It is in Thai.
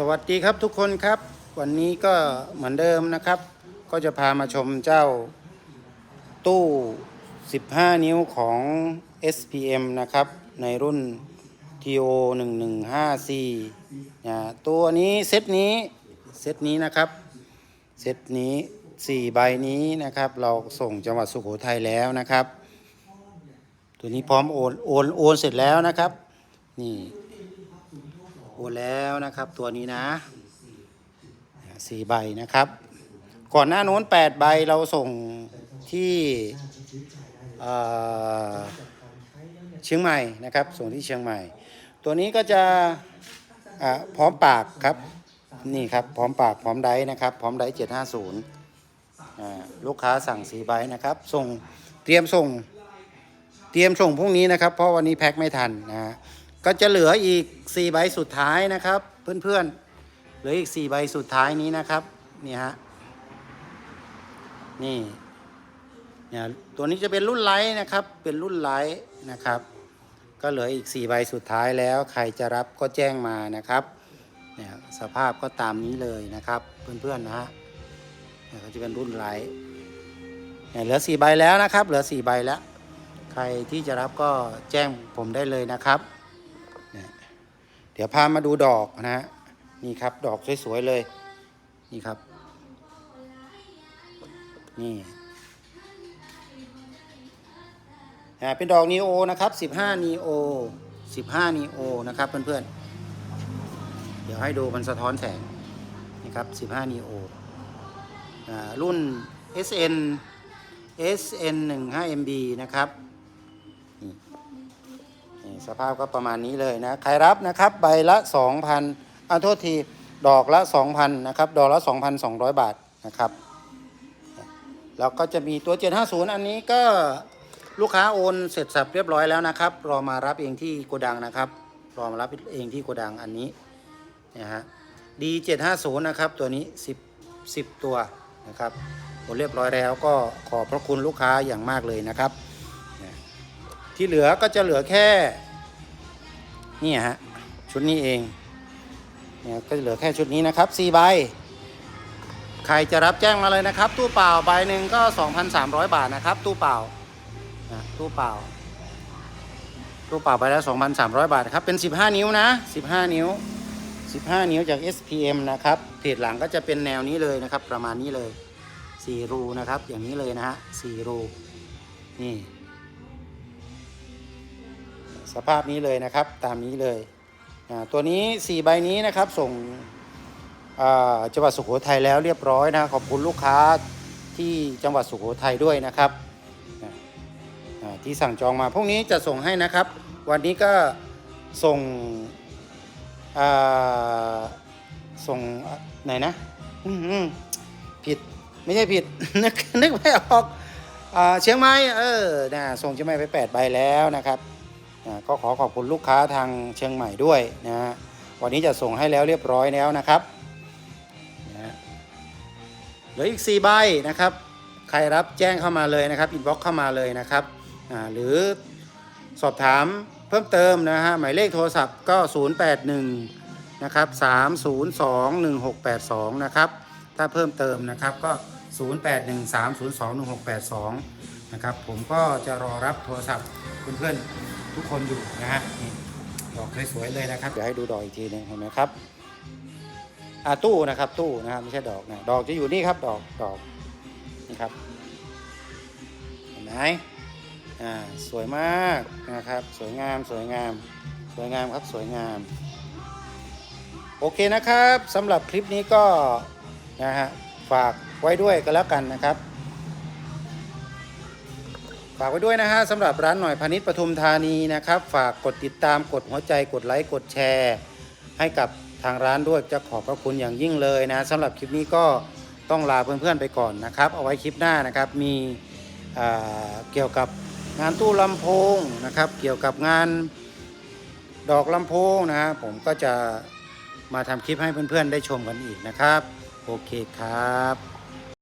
สวัสดีครับทุกคนครับ วันนี้ก็เหมือนเดิมนะครับ ก็จะพามาชมเจ้าตู้ 15 นิ้วของ SPM นะครับ ในรุ่น TO 115C นะตัวนี้เซตนี้เซตนี้นะครับเซตนี้ 4 ใบนี้นะครับ เราส่งจังหวัดสุโขทัยแล้วนะครับ ตัวนี้พร้อมโอนโอนโอนเสร็จแล้วนะครับ นี่ โอนแล้วนะครับตัวนี้นะสี่ใบนะครับ ก่อนหน้าโน้นแปดใบเราส่งที่เชียงใหม่นะครับ ส่งที่เชียงใหม่ ตัวนี้ก็จะพร้อมปากครับ นี่ครับพร้อมปากพร้อมไดนะครับ พร้อมไดเจ็ดห้าศูนย์ลูกค้าสั่งสี่ใบนะครับ ส่งเตรียมส่ง เตรียมส่งพรุ่งนี้นะครับ เพราะวันนี้แพ็คไม่ทันนะฮะ ก็จะเหลืออีก 4 ใบสุดท้ายนะครับ เพื่อนๆ เหลืออีก 4 ใบสุดท้ายนี้นะครับ นี่ฮะ นี่เนี่ยตัวนี้จะเป็นรุ่นไลท์นะครับ เป็นรุ่นไลท์นะครับ ก็เหลืออีก 4 ใบสุดท้ายแล้ว ใครจะรับก็แจ้งมานะครับ เนี่ยสภาพก็ตามนี้เลยนะครับ เพื่อนๆนะฮะเนี่ยก็จะเป็นรุ่นไลท์เนี่ยเหลือ 4 ใบแล้วนะครับ เหลือ 4 ใบแล้ว ใครที่จะรับก็แจ้งผมได้เลยนะครับ เดี๋ยวพามาดูดอกนะฮะนี่ครับ ดอกสวยๆเลย นี่ครับ นี่อ่าเป็นดอกนีโอนะครับ15นีโอ15นีโอนะครับเพื่อนๆ เดี๋ยวให้ดูมันสะท้อนแสงนี่ครับ15นีโออ่ารุ่น SN SN 1 5 MB นะครับ สภาพก็ประมาณนี้เลยนะใครรับนะครับใบละ2,000อ่าโทษทีดอกละ2,000นะครับดอกละ 2,200 บาทนะครับแล้วก็จะมีตัว 750 อันนี้ก็ลูกค้าโอนเสร็จสับเรียบร้อยแล้วนะครับ รอมารับเองที่โกดังนะครับ รอมารับเองที่โกดังอันนี้นะฮะ D750 นะครับตัวนี้ 10 10 ตัวนะครับโอนเรียบร้อยแล้วก็ขอบพระคุณลูกค้าอย่างมากเลยนะครับ ที่เหลือก็จะเหลือแค่ นี่ฮะ ชุดนี้เองเนี่ยก็เหลือแค่ชุดนี้นะครับ4ใบ ใครจะรับแจ้งมาเลยนะครับ ตู้เปล่าใบหนึ่งก็ 2,300 บาทนะครับ ตู้เปล่านะตู้เปล่า ตู้เปล่าไปแล้ว 2,300 บาทครับ เป็น 15 นิ้วนะ 15 นิ้ว 15 นิ้วจาก SPM นะครับเพจหลังก็จะเป็นแนวนี้เลยนะครับ ประมาณนี้เลย4รูนะครับ อย่างนี้เลยนะฮะ4รูนี่ สภาพนี้เลยนะครับตามนี้เลยตัวนี้ 4 ใบนี้นะครับส่งจังหวัดสุโขทัยแล้วเรียบร้อยนะขอบคุณลูกค้าที่จังหวัดสุโขทัยด้วยนะครับที่สั่งจองมาพรุ่งนี้จะส่งให้นะครับ วันนี้ก็ส่งส่งไหนนะผิดไม่ใช่ผิดนึกนึกไม่ออกอเชียงใหม่เออนะส่งเชียงใหม่ไป 8 ใบแล้วนะครับ อ่าก็ขอขอบคุณลูกค้าทางเชียงใหม่ด้วยนะฮะวันนี้จะส่งให้แล้วเรียบร้อยแล้วนะครับนะเหลืออีก 4 ใบนะครับ ใครรับแจ้งเข้ามาเลยนะครับอินบ็อกเข้ามาเลยนะครับหรือสอบถามเพิ่มเติมนะฮะหมายเลขโทรศัพท์ก็ 081 นะครับ 3021682 นะครับ ถ้าเพิ่มเติมนะครับก็ 0813021682 นะครับ ผมก็จะรอรับโทรศัพท์เพื่อนๆ ทุกคนอยู่นะฮะนี่ดอกสวยๆเลยนะครับ เดี๋ยวให้ดูดอกอีกทีหนึงเห็นไหมครับอ่าตู้นะครับ ตู้นะครับไม่ใช่ดอกนะดอกจะอยู่นี่ครับ ดอกดอกนี่ครับเห็นไหมอ่าสวยมากนะครับ สวยงามสวยงาม สวยงามครับสวยงาม โอเคนะครับสำหรับคลิปนี้ก็นะฮะฝากไว้ด้วยกันแล้วกันนะครับ ฝากไว้ด้วยนะฮะสำหรับร้านหน่อยพาณิชย์ปทุมธานีนะครับ ฝากกดติดตามกดหัวใจกดไลค์กดแชร์ ให้กับทางร้านด้วยจะขอบพระคุณอย่างยิ่งเลยนะสำหรับคลิปนี้ก็ต้องลาเพื่อนๆไปก่อนนะครับ เอาไว้คลิปหน้านะครับมีเกี่ยวกับงานตู้ลำโพงนะครับ เกี่ยวกับงานดอกลำโพงนะฮะผมก็จะมาทำคลิปให้เพื่อนๆได้ชมกันอีกนะครับ โอเคครับ